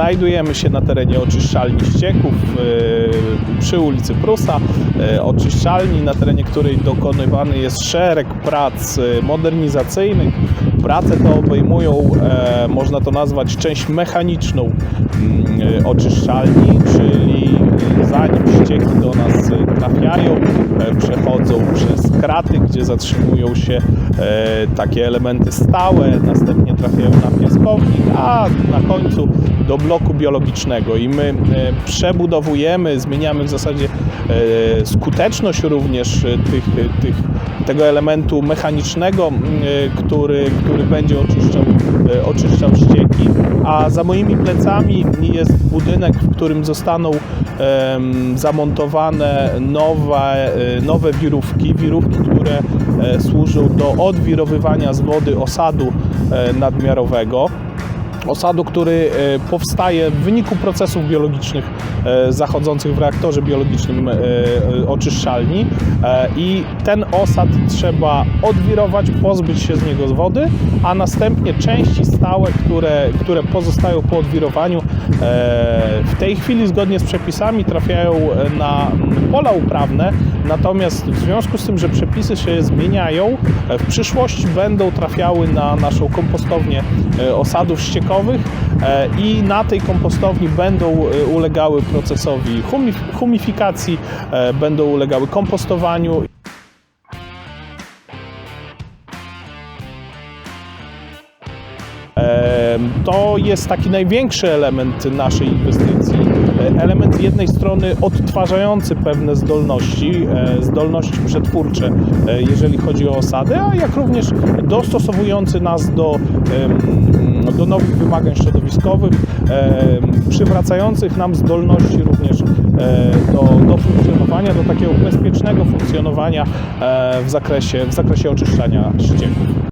Znajdujemy się na terenie oczyszczalni ścieków e, przy ulicy Prusa, e, oczyszczalni, na terenie której dokonywany jest szereg prac e, modernizacyjnych. Prace te obejmują, można to nazwać, część mechaniczną mm, oczyszczalni, czyli zanim ścieki do nas e, trafiają, e, przechodzą przez kraty, gdzie zatrzymują się e, takie elementy stałe, następnie trafiają na piaskownik, a na końcu do bloku biologicznego. I my przebudowujemy, zmieniamy w zasadzie skuteczność również tych, tych, tego elementu mechanicznego, który, który będzie oczyszczał, oczyszczał ścieki, a za moimi plecami jest budynek, w którym zostaną zamontowane nowe, e, nowe wirówki, wirówki, które e, służą do odwirowywania z wody osadu e, nadmiarowego osadu, który e, powstaje w wyniku procesów biologicznych e, zachodzących w reaktorze biologicznym e, oczyszczalni. I ten osad trzeba odwirować, pozbyć się z niego z wody, a następnie części stałe, które, które pozostają po odwirowaniu w tej chwili zgodnie z przepisami trafiają na pola uprawne, natomiast w związku z tym, że przepisy się zmieniają, w przyszłości będą trafiały na naszą kompostownię osadów ściekowych e, i na tej kompostowni będą e, ulegały procesowi humif- humifikacji, e, będą ulegały kompostowaniu. To jest taki największy element naszej inwestycji. E, Element z jednej strony odtwarzający pewne zdolności, e, zdolności przetwórcze, e, jeżeli chodzi o osady, a jak również dostosowujący nas do, do nowych wymagań środowiskowych, przywracających nam zdolności również do, do funkcjonowania, do takiego bezpiecznego funkcjonowania w zakresie, w zakresie oczyszczania ścieków.